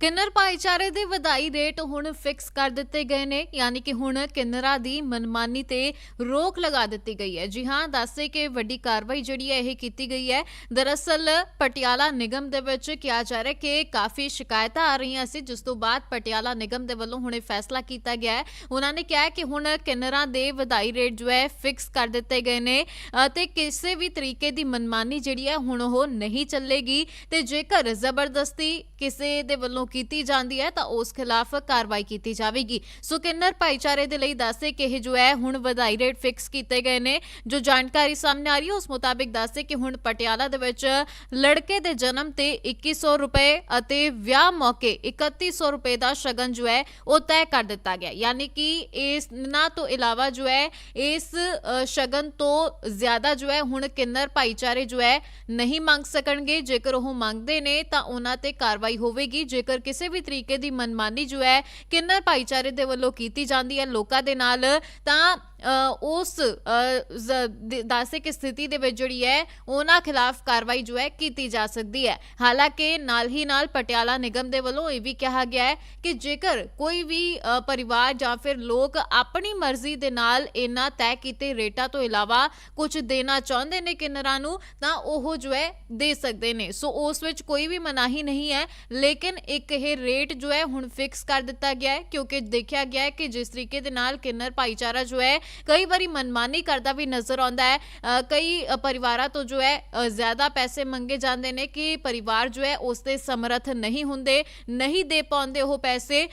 ਕਿੰਨਰ ਭਾਈਚਾਰੇ ਦੇ ਵਧਾਈ ਰੇਟ ਹੁਣ ਫਿਕਸ ਕਰ ਦਿੱਤੇ ਗਏ ਨੇ, ਯਾਨੀ ਕਿ ਹੁਣ ਕਿੰਨਰਾਂ ਦੀ ਮਨਮਾਨੀ ਤੇ ਰੋਕ ਲਗਾ ਦਿੱਤੀ ਗਈ ਹੈ। ਜੀ ਹਾਂ, ਦੱਸੇ ਕਿ ਵੱਡੀ ਕਾਰਵਾਈ ਜਿਹੜੀ ਹੈ, ਇਹ ਕੀਤੀ ਗਈ ਹੈ। ਦਰਅਸਲ ਪਟਿਆਲਾ ਨਿਗਮ ਦੇ ਵਿੱਚ ਕਿਹਾ ਜਾ ਰਿਹਾ ਕਿ ਕਾਫੀ ਸ਼ਿਕਾਇਤਾਂ ਆ ਰਹੀਆਂ ਸੀ, ਜਿਸ ਤੋਂ ਬਾਅਦ ਪਟਿਆਲਾ ਨਿਗਮ ਦੇ ਵੱਲੋਂ ਹੁਣ ਇਹ ਫੈਸਲਾ ਕੀਤਾ ਗਿਆ ਹੈ। ਉਹਨਾਂ ਨੇ ਕਿਹਾ ਕਿ ਹੁਣ ਕਿੰਨਰਾਂ ਦੇ ਵਧਾਈ ਰੇਟ ਜੋ ਹੈ ਫਿਕਸ ਕਰ ਦਿੱਤੇ ਗਏ ਨੇ, ਅਤੇ ਕਿਸੇ ਵੀ ਤਰੀਕੇ ਦੀ ਮਨਮਾਨੀ ਜਿਹੜੀ ਹੈ, ਹੁਣ ਉਹ ਨਹੀਂ ਚੱਲੇਗੀ। ਤੇ ਜੇਕਰ ਜ਼ਬਰਦਸਤੀ ਕਿਸੇ ਦੇ ਵੱਲੋਂ ਕੀਤੀ ਜਾਂਦੀ ਹੈ ਤਾਂ ਉਸ ਖਿਲਾਫ ਕਾਰਵਾਈ ਕੀਤੀ ਜਾਵੇਗੀ। ਸੋ ਕਿੰਨਰ ਭਾਈਚਾਰੇ ਦੇ ਲਈ ਦੱਸੇ ਕਿ ਇਹ ਜੋ ਹੈ, ਹੁਣ ਵਧਾਈ ਰੇਟ ਫਿਕਸ ਕੀਤੇ ਗਏ ਨੇ। ਜੋ ਜਾਣਕਾਰੀ ਸਾਹਮਣੇ ਆ ਰਹੀ ਹੈ, ਉਸ ਮੁਤਾਬਿਕ ਦੱਸੇ ਕਿ ਹੁਣ ਪਟਿਆਲਾ ਦੇ ਵਿੱਚ ਲੜਕੇ ਦੇ ਜਨਮ ਤੇ 2100 ਰੁਪਏ ਅਤੇ ਵਿਆਹ ਮੌਕੇ 3100 ਰੁਪਏ ਦਾ ਸ਼ਗਨ ਜੋ ਹੈ, ਉਹ ਤੈਅ ਕਰ ਦਿੱਤਾ ਗਿਆ। ਯਾਨੀ ਕਿ ਇਸ ਨਾ ਤੋਂ ਇਲਾਵਾ ਜੋ ਹੈ, ਇਸ ਸ਼ਗਨ ਤੋਂ ਜ਼ਿਆਦਾ ਜੋ ਹੈ, ਹੁਣ ਕਿੰਨਰ ਭਾਈਚਾਰੇ ਜੋ ਹੈ, ਨਹੀਂ ਮੰਗ ਸਕਣਗੇ। ਜੇਕਰ ਉਹ ਮੰਗਦੇ ਨੇ ਤਾਂ ਉਹਨਾਂ ਤੇ ਕਾਰਵਾਈ ਹੋਵੇਗੀ। ਜੇਕਰ ਕਿਸੇ ਵੀ ਤਰੀਕੇ ਦੀ ਮਨਮਾਨੀ ਜੋ ਹੈ ਕਿੰਨਰ ਭਾਈਚਾਰੇ ਦੇ ਵੱਲੋਂ ਕੀਤੀ ਜਾਂਦੀ ਹੈ ਲੋਕਾਂ ਦੇ ਨਾਲ, ਤਾਂ ਉਸ ਅ, ਜ਼- ਸਥਿਤੀ ਦੇ ਵਿੱਚ ਜਿਹੜੀ ਹੈ ਉਹਨਾਂ ਖਿਲਾਫ ਕਾਰਵਾਈ ਜੋ ਹੈ ਕੀਤੀ ਜਾ ਸਕਦੀ ਹੈ। ਹਾਲਾਂਕਿ ਨਾਲ ਹੀ ਨਾਲ ਪਟਿਆਲਾ ਨਿਗਮ ਦੇ ਵੱਲੋਂ ਇਹ ਵੀ ਕਿਹਾ ਗਿਆ ਹੈ ਕਿ ਜੇਕਰ ਕੋਈ ਵੀ ਪਰਿਵਾਰ ਜਾਂ ਫਿਰ ਲੋਕ ਆਪਣੀ ਮਰਜ਼ੀ ਦੇ ਨਾਲ ਇਹਨਾਂ ਤੈਅ ਕੀਤੇ ਰੇਟਾਂ ਤੋਂ ਇਲਾਵਾ ਕੁਝ ਦੇਣਾ ਚਾਹੁੰਦੇ ਨੇ ਕਿੰਨਰਾਂ ਨੂੰ ਤਾਂ ਉਹ ਜੋ ਹੈ ਦੇ ਸਕਦੇ ਨੇ। ਸੋ ਉਸ ਵਿੱਚ ਕੋਈ ਵੀ ਮਨਾਹੀ ਨਹੀਂ ਹੈ ਲੇਕਿਨ ਇੱਕ ਇਹ ਰੇਟ ਜੋ ਹੈ ਹੁਣ ਫਿਕਸ ਕਰ ਦਿੱਤਾ ਗਿਆ ਹੈ ਕਿਉਂਕਿ ਦੇਖਿਆ ਗਿਆ ਹੈ ਕਿ ਜਿਸ ਤਰੀਕੇ ਦੇ ਨਾਲ ਕਿੰਨਰ ਭਾਈਚਾਰਾ ਜੋ ਹੈ ਕਈ ਵਾਰੀ ਮਨਮਾਨੀ ਕਰਦਾ ਵੀ ਨਜ਼ਰ ਆਉਂਦਾ ਹੈ। ਕਈ ਪਰਿਵਾਰਾਂ ਤੋਂ ਜੋ ਹੈ ਜ਼ਿਆਦਾ ਪੈਸੇ ਮੰਗੇ ਜਾਂਦੇ ਨੇ ਕਿ ਪਰਿਵਾਰ ਜੋ ਹੈ, ਉਸ ਦੇ ਸਮਰੱਥ ਨਹੀਂ ਹੁੰਦੇ, ਨਹੀਂ ਦੇ ਪਾਉਂਦੇ ਉਹ ਪੈਸੇ।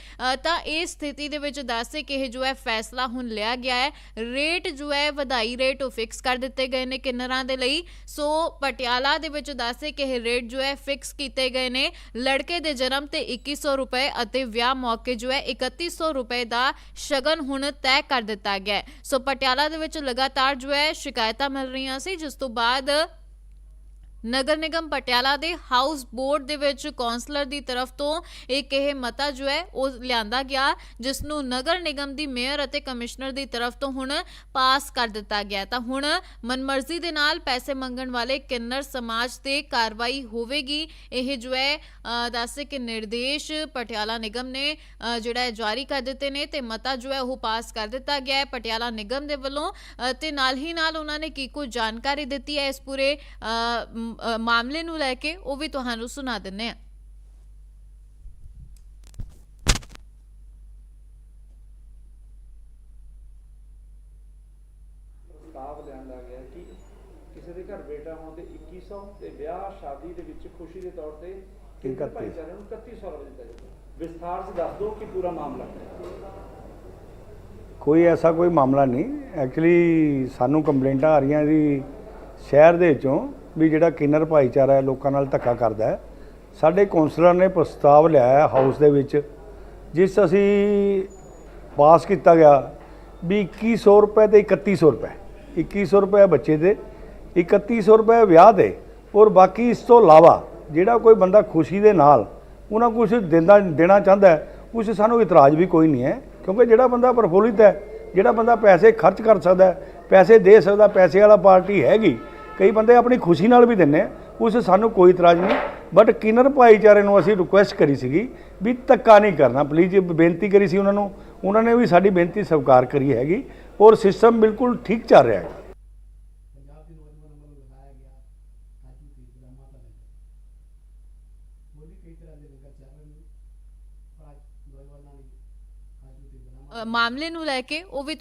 ਤਾਂ ਇਸ ਸਥਿਤੀ ਦੇ ਵਿੱਚ ਦੱਸੇ ਕਿ ਇਹ ਜੋ ਹੈ, ਫੈਸਲਾ ਹੁਣ ਲਿਆ ਗਿਆ ਹੈ। ਰੇਟ ਜੋ ਹੈ, ਵਧਾਈ ਰੇਟ ਉਹ ਫਿਕਸ ਕਰ ਦਿੱਤੇ ਗਏ ਨੇ ਕਿੰਨਰਾਂ ਦੇ ਲਈ। ਸੋ ਪਟਿਆਲਾ ਦੇ ਵਿੱਚ ਦੱਸੇ ਕਿ ਇਹ ਰੇਟ ਜੋ ਹੈ ਫਿਕਸ ਕੀਤੇ ਗਏ ਨੇ। ਲੜਕੇ ਦੇ ਜਨਮ ਤੇ 2100 ਰੁਪਏ ਅਤੇ ਵਿਆਹ ਮੌਕੇ ਜੋ ਹੈ 3100 ਰੁਪਏ ਦਾ ਸ਼ਗਨ ਹੁਣ ਤੈਅ ਕਰ ਦਿੱਤਾ ਗਿਆ ਸੋ ਪਟਿਆਲਾ ਦੇ ਵਿੱਚ ਲਗਾਤਾਰ ਜੋ ਹੈ ਸ਼ਿਕਾਇਤਾਂ ਮਿਲ ਰਹੀਆਂ ਸੀ ਜਿਸ ਤੋਂ ਬਾਅਦ ਨਗਰ ਨਿਗਮ ਪਟਿਆਲਾ ਦੇ ਹਾਊਸ ਬੋਰਡ ਦੇ ਵਿੱਚ ਕੌਂਸਲਰ ਦੀ ਤਰਫ ਤੋਂ ਇੱਕ ਇਹ ਮਤਾ ਜੋ ਹੈ ਉਹ ਲਿਆਂਦਾ ਗਿਆ ਜਿਸ ਨੂੰ ਨਗਰ ਨਿਗਮ ਦੀ ਮੇਅਰ ਅਤੇ ਕਮਿਸ਼ਨਰ ਦੀ ਤਰਫ ਤੋਂ ਹੁਣ ਪਾਸ ਕਰ ਦਿੱਤਾ ਗਿਆ। ਤਾਂ ਹੁਣ ਮਨਮਰਜ਼ੀ ਦੇ ਨਾਲ ਪੈਸੇ ਮੰਗਣ ਵਾਲੇ ਕਿੰਨਰ ਸਮਾਜ ਤੇ ਕਾਰਵਾਈ ਹੋਵੇਗੀ ਇਹ ਜੋ ਹੈ ਦੱਸੇ ਕਿ ਨਿਰਦੇਸ਼ ਪਟਿਆਲਾ ਨਿਗਮ ਨੇ ਜਿਹੜਾ ਜਾਰੀ ਕਰ ਦਿੱਤੇ ਨੇ ਤੇ ਮਤਾ ਜੋ ਹੈ ਉਹ ਪਾਸ ਕਰ ਦਿੱਤਾ ਗਿਆ ਹੈ ਪਟਿਆਲਾ ਨਿਗਮ ਦੇ ਵੱਲੋਂ। ਅ, ਤੇ ਨਾਲ ਹੀ ਨਾਲ ਉਹਨਾਂ ਨੇ ਕੀ ਕੁਝ ਜਾਣਕਾਰੀ ਦਿੱਤੀ ਹੈ ਇਸ ਪੂਰੇ ਮਾਮਲੇ ਨੂੰ ਲੈ ਕੇ ਉਹ ਵੀ ਤੁਹਾਨੂੰ ਸੁਣਾ ਦਿੰਨੇ ਆ ਪ੍ਰਸਤਾਵ ਲਿਆਂਦਾ ਗਿਆ ਕਿ ਕਿਸੇ ਦੇ ਘਰ ਬੇਟਾ ਹੋਣ ਤੇ 2100 ਤੇ ਵਿਆਹ ਸ਼ਾਦੀ ਦੇ ਵਿੱਚ ਖੁਸ਼ੀ ਦੇ ਤੌਰ ਤੇ ਕਿੰਨੇ 31 ਭਾਈਚਾਰੇ ਨੂੰ 3100 ਰੁਪਏ ਦਿੱਤਾ ਜਾਂਦਾ ਵਿਸਥਾਰ ਚ ਦੱਸ ਦਿਓ ਕਿ ਪੂਰਾ ਮਾਮਲਾ ਕੋਈ ਐਸਾ ਕੋਈ ਮਾਮਲਾ ਨਹੀਂ। ਐਕਚੁਅਲੀ ਸਾਨੂੰ ਕੰਪਲੇਂਟਾਂ ਆ ਰਹੀਆਂ ਜੀ ਸ਼ਹਿਰ ਦੇ ਵਿੱਚੋਂ। ਵੀ ਜਿਹੜਾ ਕਿੰਨਰ ਭਾਈਚਾਰਾ ਹੈ, ਲੋਕਾਂ ਨਾਲ ਧੱਕਾ ਕਰਦਾ ਹੈ। ਸਾਡੇ ਕੌਂਸਲਰ ਨੇ ਪ੍ਰਸਤਾਵ ਲਿਆ ਹੈ ਹਾਊਸ ਦੇ ਵਿੱਚ, ਜਿਸ ਅਸੀਂ ਪਾਸ ਕੀਤਾ ਗਿਆ ਵੀ 2100 ਰੁਪਏ ਤੇ 3100 ਰੁਪਏ। 2100 ਰੁਪਏ ਬੱਚੇ ਦੇ 3100 ਰੁਪਏ ਵਿਆਹ ਦੇ, ਔਰ ਬਾਕੀ ਇਸ ਤੋਂ ਇਲਾਵਾ ਜਿਹੜਾ ਕੋਈ ਬੰਦਾ ਖੁਸ਼ੀ ਦੇ ਨਾਲ ਉਹਨਾਂ ਕੁਝ ਦਿੰਦਾ, ਦੇਣਾ ਚਾਹੁੰਦਾ ਹੈ ਉਸ ਸਾਨੂੰ ਇਤਰਾਜ਼ ਵੀ ਕੋਈ ਨਹੀਂ ਹੈ, ਕਿਉਂਕਿ ਜਿਹੜਾ ਬੰਦਾ ਪ੍ਰਫੁੱਲਿਤ ਹੈ, ਜਿਹੜਾ ਬੰਦਾ ਪੈਸੇ ਖਰਚ ਕਰ ਸਕਦਾ ਪੈਸੇ ਦੇ ਸਕਦਾ, ਪੈਸੇ ਵਾਲਾ ਪਾਰਟੀ ਹੈਗੀ ਕਈ ਬੰਦੇ ਆਪਣੀ ਖੁਸ਼ੀ ਨਾਲ ਵੀ ਦਿੰਦੇ ਉਸ ਸਾਨੂੰ ਕੋਈ ਇਤਰਾਜ਼ ਨਹੀਂ। ਬਟ ਕਿਨਰ ਭਾਈਚਾਰੇ ਨੂੰ ਅਸੀਂ ਰਿਕੁਐਸਟ ਕਰੀ ਸੀਗੀ ਵੀ ਧੱਕਾ ਨਹੀਂ ਕਰਨਾ। ਪਲੀਜ਼ ਬੇਨਤੀ ਕਰੀ ਸੀ ਉਹਨਾਂ ਨੂੰ, ਉਹਨਾਂ ਨੇ ਵੀ ਸਾਡੀ ਬੇਨਤੀ ਸਵੀਕਾਰ ਕਰੀ ਹੈਗੀ ਔਰ ਸਿਸਟਮ ਬਿਲਕੁਲ ਠੀਕ ਚੱਲ ਰਿਹਾ ਹੈ ਮਾਮਲੇ ਨੂੰ ਲੈ ਕੇ ਉਹ ਵੀ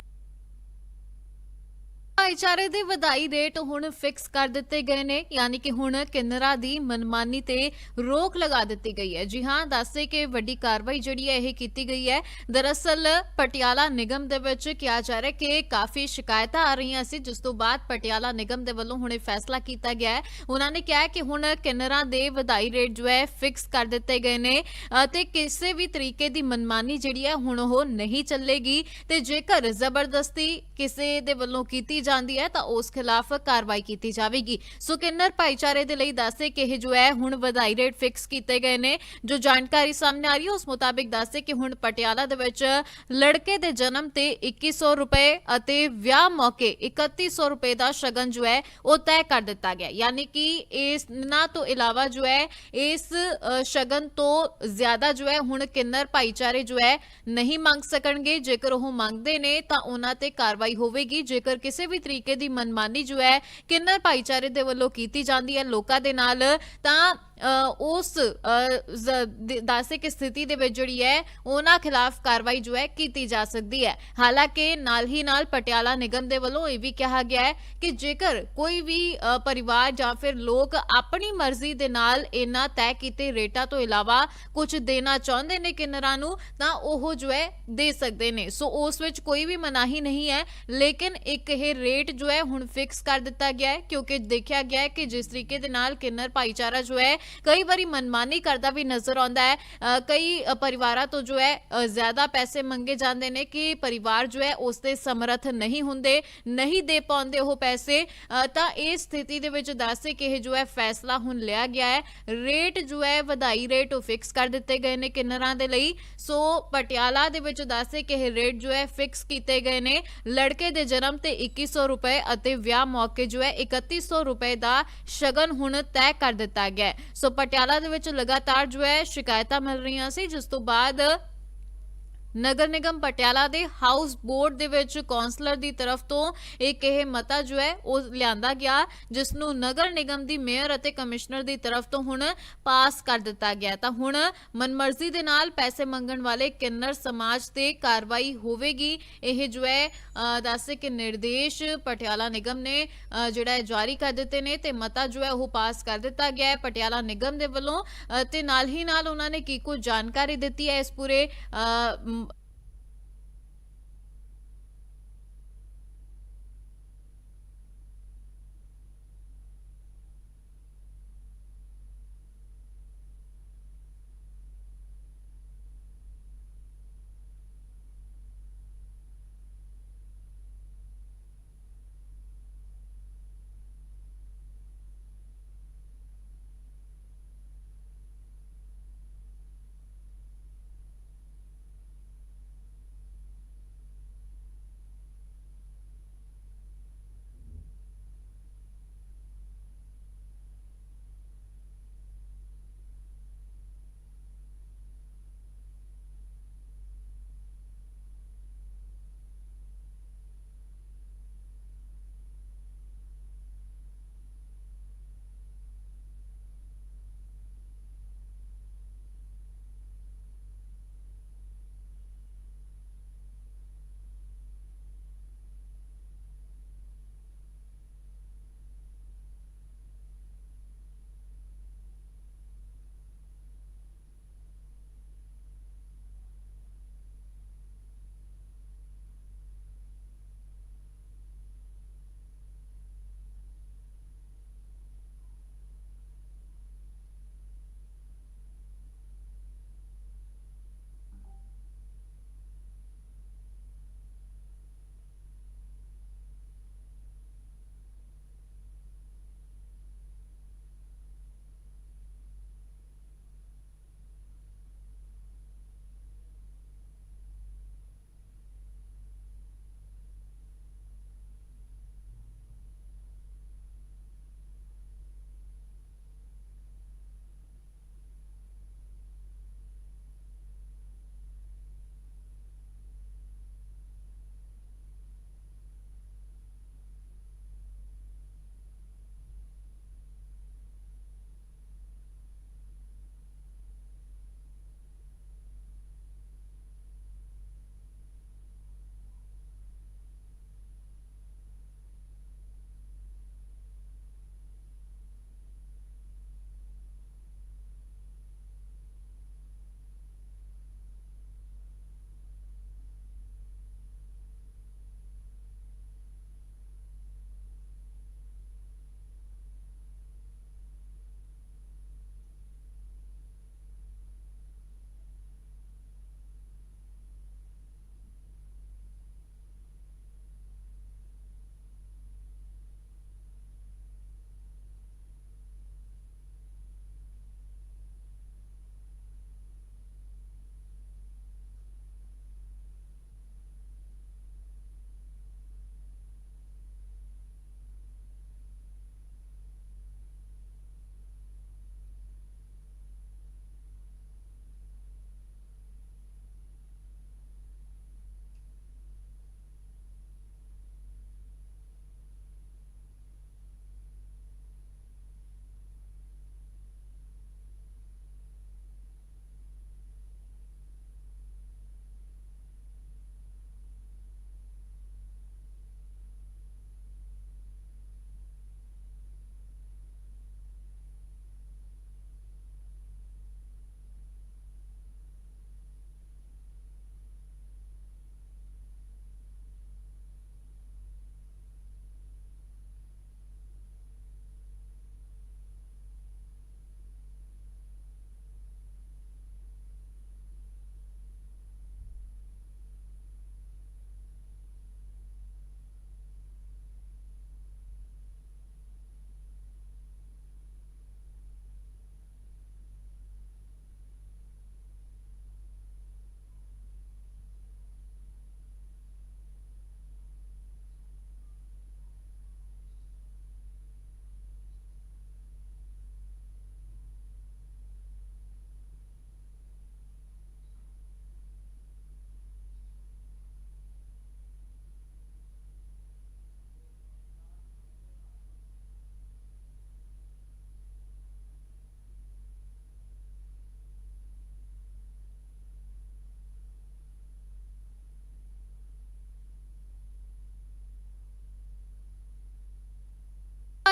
ਭਾਈਚਾਰੇ ਦੇ ਵਧਾਈ ਰੇਟ ਹੁਣ ਫਿਕਸ ਕਰ ਦਿੱਤੇ ਗਏ ਨੇ, ਯਾਨੀ ਕਿ ਹੁਣ ਕਿੰਨਰਾ ਦੀ ਮਨਮਾਨੀ ਤੇ ਰੋਕ ਲਗਾ ਦਿੱਤੀ ਗਈ ਹੈ। ਜੀ ਹਾਂ ਦੱਸਦੇ ਕਿ ਵੱਡੀ ਕਾਰਵਾਈ ਜਿਹੜੀ ਹੈ, ਇਹ ਕੀਤੀ ਗਈ ਹੈ। ਦਰਅਸਲ ਪਟਿਆਲਾ ਨਿਗਮ ਦੇ ਵਿੱਚ ਕਿਹਾ ਜਾ ਰਿਹਾ ਕਿ ਕਾਫੀ ਸ਼ਿਕਾਇਤਾਂ ਆ ਰਹੀਆਂ ਸੀ, ਜਿਸ ਤੋਂ ਬਾਅਦ ਪਟਿਆਲਾ ਨਿਗਮ ਦੇ ਵੱਲੋਂ ਹੁਣ ਇਹ ਫੈਸਲਾ ਕੀਤਾ ਗਿਆ ਹੈ। ਉਹਨਾਂ ਨੇ ਕਿਹਾ ਕਿ ਹੁਣ ਕਿੰਨਰਾਂ ਦੇ ਵਧਾਈ ਰੇਟ ਜੋ ਹੈ ਫਿਕਸ ਕਰ ਦਿੱਤੇ ਗਏ ਨੇ ਅਤੇ ਕਿਸੇ ਵੀ ਤਰੀਕੇ ਦੀ ਮਨਮਾਨੀ ਜਿਹੜੀ ਹੈ, ਹੁਣ ਉਹ ਨਹੀਂ ਚੱਲੇਗੀ। ਤੇ ਜੇਕਰ ਜ਼ਬਰਦਸਤੀ ਕਿਸੇ ਦੇ ਵੱਲੋਂ ਕੀਤੀ ਜਾਂਦੀ ਹੈ ਤਾਂ ਉਸ ਖਿਲਾਫ ਕਾਰਵਾਈ ਕੀਤੀ ਜਾਵੇਗੀ। ਸੋ ਕਿੰਨਰ ਭਾਈਚਾਰੇ ਦੇ ਲਈ ਦੱਸੇ ਕਿ ਇਹ ਜੋ ਹੈ, ਹੁਣ ਵਧਾਈ ਰੇਟ ਫਿਕਸ ਕੀਤੇ ਗਏ ਨੇ। ਜੋ ਜਾਣਕਾਰੀ ਸਾਹਮਣੇ ਆ ਰਹੀ ਹੈ, ਉਸ ਮੁਤਾਬਿਕ ਦੱਸੇ ਕਿ ਹੁਣ ਪਟਿਆਲਾ ਦੇ ਵਿੱਚ ਲੜਕੇ ਦੇ ਜਨਮ ਤੇ 2100 ਰੁਪਏ ਅਤੇ ਵਿਆਹ ਮੌਕੇ 3100 ਰੁਪਏ ਦਾ ਸ਼ਗਨ ਜੋ ਹੈ, ਉਹ ਤੈਅ ਕਰ ਦਿੱਤਾ ਗਿਆ। ਯਾਨੀ ਕਿ ਇਸ ਨਾ ਤੋਂ ਇਲਾਵਾ ਜੋ ਹੈ, ਇਸ ਸ਼ਗਨ ਤੋਂ ਜ਼ਿਆਦਾ ਜੋ ਹੈ, ਹੁਣ ਕਿੰਨਰ ਭਾਈਚਾਰੇ ਜੋ ਹੈ, ਨਹੀਂ ਮੰਗ ਸਕਣਗੇ। ਜੇਕਰ ਉਹ ਮੰਗਦੇ ਨੇ ਤਾਂ ਉਹਨਾਂ ਤੇ ਕਾਰਵਾਈ ਹੋਵੇਗੀ। ਜੇਕਰ ਕਿਸੇ ਵੀ ਤਰੀਕੇ ਦੀ ਮਨਮਾਨੀ ਜੋ ਹੈ ਕਿੰਨਰ ਭਾਈਚਾਰੇ ਦੇ ਵੱਲੋਂ ਕੀਤੀ ਜਾਂਦੀ ਹੈ ਲੋਕਾਂ ਦੇ ਨਾਲ, ਤਾਂ ਉਸ ਦਾਸਿਕ ਸਥਿਤੀ ਦੇ ਵਿੱਚ ਜਿਹੜੀ ਹੈ, ਉਹਨਾਂ ਖਿਲਾਫ ਕਾਰਵਾਈ ਜੋ ਹੈ, ਕੀਤੀ ਜਾ ਸਕਦੀ ਹੈ। ਹਾਲਾਂਕਿ, ਨਾਲ ਹੀ ਨਾਲ ਪਟਿਆਲਾ ਨਿਗਮ ਦੇ ਵੱਲੋਂ ਇਹ ਵੀ ਕਿਹਾ ਗਿਆ ਹੈ ਕਿ ਜੇਕਰ ਕੋਈ ਵੀ ਪਰਿਵਾਰ ਜਾਂ ਫਿਰ ਲੋਕ ਆਪਣੀ ਮਰਜ਼ੀ ਦੇ ਨਾਲ ਇਹਨਾਂ ਤੈਅ ਕੀਤੇ ਰੇਟਾਂ ਤੋਂ ਇਲਾਵਾ ਕੁਝ ਦੇਣਾ ਚਾਹੁੰਦੇ ਨੇ ਕਿੰਨਰਾਂ ਨੂੰ, ਤਾਂ ਉਹ ਜੋ ਹੈ, ਦੇ ਸਕਦੇ ਨੇ। ਸੋ ਉਸ ਵਿੱਚ ਕੋਈ ਵੀ ਮਨਾਹੀ ਨਹੀਂ ਹੈ, ਲੇਕਿਨ ਇੱਕ ਇਹ ਰੇਟ ਜੋ ਹੈ, ਹੁਣ ਫਿਕਸ ਕਰ ਦਿੱਤਾ ਗਿਆ ਹੈ, ਕਿਉਂਕਿ ਦੇਖਿਆ ਗਿਆ ਹੈ ਕਿ ਜਿਸ ਤਰੀਕੇ ਦੇ ਨਾਲ ਕਿੰਨਰ ਭਾਈਚਾਰਾ ਜੋ ਹੈ ਕਈ ਵਾਰੀ ਮਨਮਾਨੀ ਕਰਦਾ ਵੀ ਨਜ਼ਰ ਆਉਂਦਾ ਹੈ। ਕਈ ਪਰਿਵਾਰਾਂ ਤੋਂ ਜੋ ਹੈ ਜ਼ਿਆਦਾ ਪੈਸੇ ਮੰਗੇ ਜਾਂਦੇ ਨੇ ਕਿ ਪਰਿਵਾਰ ਜੋ ਹੈ ਉਸ ਦੇ ਸਮਰੱਥ ਨਹੀਂ ਹੁੰਦੇ, ਨਹੀਂ ਦੇ ਪਾਉਂਦੇ ਉਹ ਪੈਸੇ। ਤਾਂ ਇਸ ਸਥਿਤੀ ਦੇ ਵਿੱਚ ਦੱਸੇ ਕਿ ਇਹ ਜੋ ਹੈ, ਫੈਸਲਾ ਹੁਣ ਲਿਆ ਗਿਆ ਹੈ। ਰੇਟ ਜੋ ਹੈ, ਵਧਾਈ ਰੇਟ ਉਹ ਫਿਕਸ ਕਰ ਦਿੱਤੇ ਗਏ ਨੇ ਕਿੰਨਰਾਂ ਦੇ ਲਈ। ਸੋ ਪਟਿਆਲਾ ਦੇ ਵਿੱਚ ਦੱਸੇ ਕਿ ਇਹ ਰੇਟ ਜੋ ਹੈ, ਫਿਕਸ ਕੀਤੇ ਗਏ ਨੇ। ਲੜਕੇ ਦੇ ਜਨਮ ਤੇ 2100 ਰੁਪਏ ਅਤੇ ਵਿਆਹ ਮੌਕੇ ਜੋ ਹੈ 3100 ਰੁਪਏ ਦਾ ਸ਼ਗਨ ਹੁਣ ਤੈਅ ਕਰ ਦਿੱਤਾ ਗਿਆ ਸੋ ਪਟਿਆਲਾ ਦੇ ਵਿੱਚ ਲਗਾਤਾਰ ਜੋ ਹੈ ਸ਼ਿਕਾਇਤਾਂ ਮਿਲ ਰਹੀਆਂ ਸੀ ਜਿਸ ਤੋਂ ਬਾਅਦ ਨਗਰ ਨਿਗਮ ਪਟਿਆਲਾ ਦੇ ਹਾਊਸ ਬੋਰਡ ਦੇ ਵਿੱਚ ਕੌਂਸਲਰ ਦੀ ਤਰਫ ਤੋਂ ਇੱਕ ਇਹ ਮਤਾ ਜੋ ਹੈ ਉਹ ਲਿਆਂਦਾ ਗਿਆ ਜਿਸ ਨੂੰ ਨਗਰ ਨਿਗਮ ਦੀ ਮੇਅਰ ਅਤੇ ਕਮਿਸ਼ਨਰ ਦੀ ਤਰਫ ਤੋਂ ਹੁਣ ਪਾਸ ਕਰ ਦਿੱਤਾ ਗਿਆ। ਤਾਂ ਹੁਣ ਮਨਮਰਜ਼ੀ ਦੇ ਨਾਲ ਪੈਸੇ ਮੰਗਣ ਵਾਲੇ ਕਿੰਨਰ ਸਮਾਜ ਤੇ ਕਾਰਵਾਈ ਹੋਵੇਗੀ ਇਹ ਜੋ ਹੈ ਦੱਸੇ ਕਿ ਨਿਰਦੇਸ਼ ਪਟਿਆਲਾ ਨਿਗਮ ਨੇ ਜਿਹੜਾ ਹੈ ਜਾਰੀ ਕਰ ਦਿੱਤੇ ਨੇ ਤੇ ਮਤਾ ਜੋ ਹੈ ਉਹ ਪਾਸ ਕਰ ਦਿੱਤਾ ਗਿਆ ਹੈ ਪਟਿਆਲਾ ਨਿਗਮ ਦੇ ਵੱਲੋਂ ਅ, ਤੇ ਨਾਲ ਹੀ ਨਾਲ ਉਹਨਾਂ ਨੇ ਕੀ ਕੁਝ ਜਾਣਕਾਰੀ ਦਿੱਤੀ ਹੈ ਇਸ ਪੂਰੇ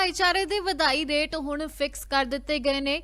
ਭਾਈਚਾਰੇ ਦੇ ਵਧਾਈ ਰੇਟ ਹੁਣ ਫਿਕਸ ਕਰ ਦਿੱਤੇ ਗਏ ਨੇ।